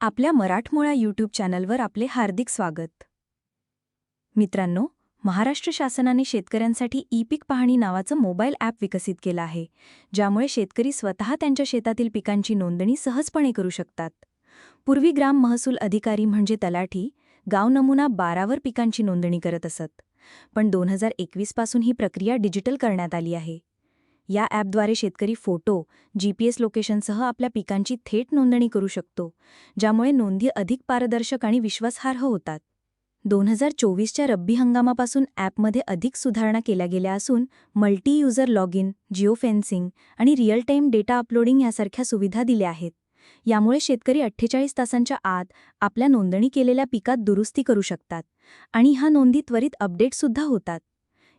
आपल्या मराठमोळा यूट्यूब चॅनलवर आपले हार्दिक स्वागत. मित्रांनो महाराष्ट्र शासनाने शेतकऱ्यांसाठी ई पीक पाहणी नावाचं मोबाईल ॲप विकसित केलं आहे ज्यामुळे शेतकरी स्वतः त्यांच्या शेतातील पिकांची नोंदणी सहजपणे करू शकतात. पूर्वी ग्राम महसूल अधिकारी म्हणजे तलाठी गाव नमुना बारावर पिकांची नोंदणी करत असत. पण दोन हजार एकवीसपासून ही प्रक्रिया डिजिटल करण्यात आली आहे. या ॲपद्वारे शेतकरी फोटो जीपीएस लोकेशनसह आपल्या पिकांची थेट नोंदणी करू शकतो ज्यामुळे नोंदी अधिक पारदर्शक आणि विश्वासार्ह होतात. दोन हजार चोवीसच्या रब्बी हंगामापासून ॲपमध्ये अधिक सुधारणा केल्या गेल्या असून multi user log in geo fencing आणि रिअल टाईम डेटा अपलोडिंग यासारख्या सुविधा दिल्या आहेत. यामुळे शेतकरी अठ्ठेचाळीस तासांच्या आत आपल्या नोंदणी केलेल्या पिकात दुरुस्ती करू शकतात आणि ह्या नोंदी त्वरित अपडेटसुद्धा होतात.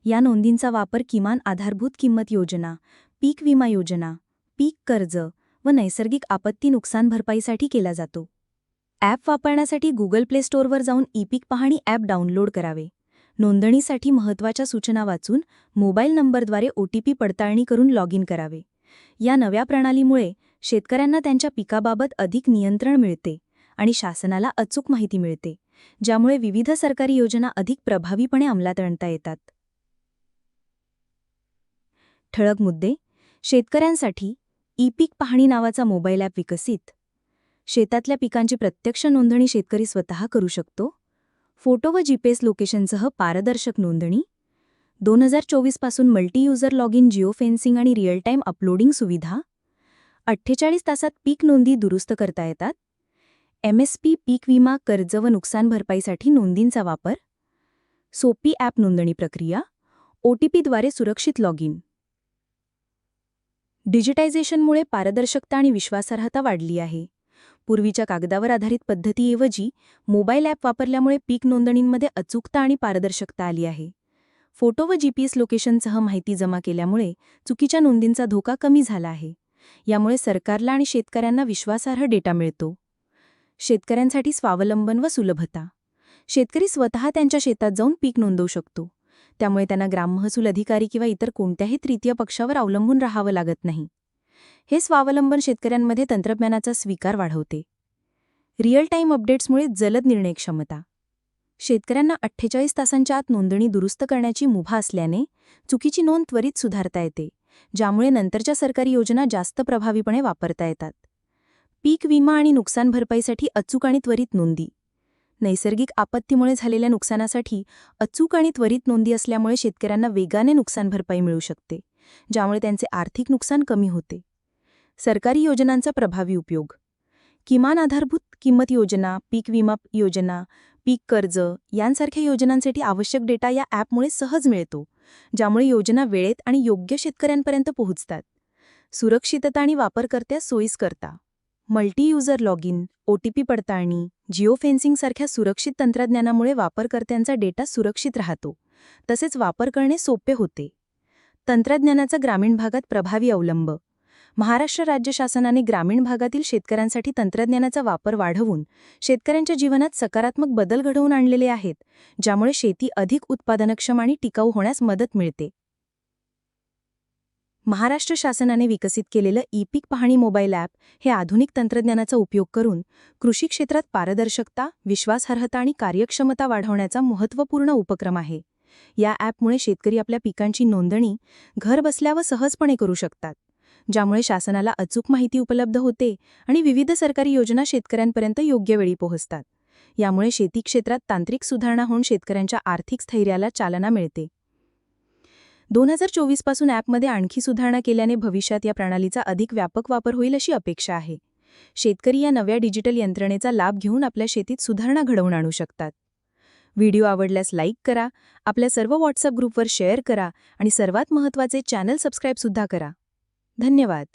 या नोंदींचा वापर किमान आधारभूत किंमत योजना पीक विमा योजना पीक कर्ज व नैसर्गिक आपत्ती नुकसान भरपाईसाठी केला जातो. ॲप वापरण्यासाठी गुगल प्ले स्टोअरवर जाऊन ई पीक पाहणी ॲप डाउनलोड करावे. नोंदणीसाठी महत्त्वाच्या सूचना वाचून मोबाईल नंबरद्वारे ओटीपी पडताळणी करून लॉग इन करावे. या नव्या प्रणालीमुळे शेतकऱ्यांना त्यांच्या पिकाबाबत अधिक नियंत्रण मिळते आणि शासनाला अचूक माहिती मिळते ज्यामुळे विविध सरकारी योजना अधिक प्रभावीपणे अंमलात आणता येतात. ठळक मुद्दे शेतकऱ्यांसाठी ई पीक पाहणी नावाचा मोबाईल ॲप विकसित. शेतातल्या पिकांची प्रत्यक्ष नोंदणी शेतकरी स्वतः करू शकतो. फोटो व जीपीएस लोकेशनसह पारदर्शक नोंदणी. दोन हजार चोवीसपासून multi user log in geo fencing आणि रिअल टाईम अपलोडिंग सुविधा. अठ्ठेचाळीस तासात पीक नोंदी दुरुस्त करता येतात. एमएसपी पीक विमा कर्ज व नुकसान भरपाईसाठी नोंदींचा वापर. सोपी ॲप नोंदणी प्रक्रिया. ओ टी पीद्वारे सुरक्षित लॉग इन डिजिटायझेशनमुळे पारदर्शकता आणि विश्वासार्हता वाढली आहे. पूर्वीच्या कागदावर आधारित पद्धतीऐवजी मोबाईल ॲप वापरल्यामुळे पीक नोंदणींमध्ये अचूकता आणि पारदर्शकता आली आहे. फोटो व जीपीएस लोकेशनसह माहिती जमा केल्यामुळे चुकीच्या नोंदींचा धोका कमी झाला आहे. यामुळे सरकारला आणि शेतकऱ्यांना विश्वासार्ह डेटा मिळतो. शेतकऱ्यांसाठी स्वावलंबन व सुलभता. शेतकरी स्वतः त्यांच्या शेतात जाऊन पीक नोंदवू शकतो. त्यामुळे त्यांना ग्राममहसूल अधिकारी किंवा इतर कोणत्याही तृतीय पक्षावर अवलंबून राहावं लागत नाही. हे स्वावलंबन शेतकऱ्यांमध्ये तंत्रज्ञानाचा स्वीकार वाढवते. रिअल टाईम अपडेट्समुळे जलद निर्णय क्षमता. शेतकऱ्यांना अठ्ठेचाळीस तासांच्या आत नोंदणी दुरुस्त करण्याची मुभा असल्याने चुकीची नोंद त्वरित सुधारता येते ज्यामुळे नंतरच्या सरकारी योजना जास्त प्रभावीपणे वापरता येतात. पीक विमा आणि नुकसान भरपाईसाठी अचूक आणि त्वरित नोंदी. नैसर्गिक आपत्तीमुळे झालेल्या नुकसानासाठी अचूक आणि त्वरित नोंदी असल्यामुळे शेतकऱ्यांना वेगाने नुकसान भरपाई मिळू शकते ज्यामुळे त्यांचे आर्थिक नुकसान कमी होते. सरकारी योजनांचा प्रभावी उपयोग. किमान आधारभूत किंमत योजना पीक विमा योजना पीक कर्ज यांसारख्या योजनांसाठी आवश्यक डेटा या ॲपमुळे सहज मिळतो ज्यामुळे योजना वेळेत आणि योग्य शेतकऱ्यांपर्यंत पोहोचतात. सुरक्षितता आणि वापरकर्त्या सोयीस्करता. Multi user log in OTP पडताळणी जिओ फेन्सिंगसारख्या सुरक्षित तंत्रज्ञानामुळे वापरकर्त्यांचा डेटा सुरक्षित राहतो. तसेच वापर करणे सोपे होते. तंत्रज्ञानाचा ग्रामीण भागात प्रभावी अवलंब. महाराष्ट्र राज्य शासनाने ग्रामीण भागातील शेतकऱ्यांसाठी तंत्रज्ञानाचा वापर वाढवून शेतकऱ्यांच्या जीवनात सकारात्मक बदल घडवून आणलेले आहेत ज्यामुळे शेती अधिक उत्पादनक्षम आणि टिकाऊ होण्यास मदत मिळते. महाराष्ट्र शासनाने विकसित केलेलं ई पीक पाहणी मोबाईल ॲप हे आधुनिक तंत्रज्ञानाचा उपयोग करून कृषी क्षेत्रात पारदर्शकता विश्वासार्हता आणि कार्यक्षमता वाढवण्याचा महत्त्वपूर्ण उपक्रम आहे. या ॲपमुळे शेतकरी आपल्या पिकांची नोंदणी घर बसल्या व सहजपणे करू शकतात ज्यामुळे शासनाला अचूक माहिती उपलब्ध होते आणि विविध सरकारी योजना शेतकऱ्यांपर्यंत योग्य वेळी पोहोचतात. यामुळे शेती क्षेत्रात तांत्रिक सुधारणा होऊन शेतकऱ्यांच्या आर्थिक स्थैर्याला चालना मिळते. दोन हजार चोवीसपासून ॲपमध्ये आणखी सुधारणा केल्याने भविष्यात या प्रणालीचा अधिक व्यापक वापर होईल अशी अपेक्षा आहे. शेतकरी या नव्या डिजिटल यंत्रणेचा लाभ घेऊन आपल्या शेतीत सुधारणा घडवून आणू शकतात. व्हिडिओ आवडल्यास लाईक करा आपल्या सर्व व्हॉट्सअप ग्रुपवर शेअर करा आणि सर्वात महत्त्वाचे चॅनल सबस्क्राईबसुद्धा करा. धन्यवाद.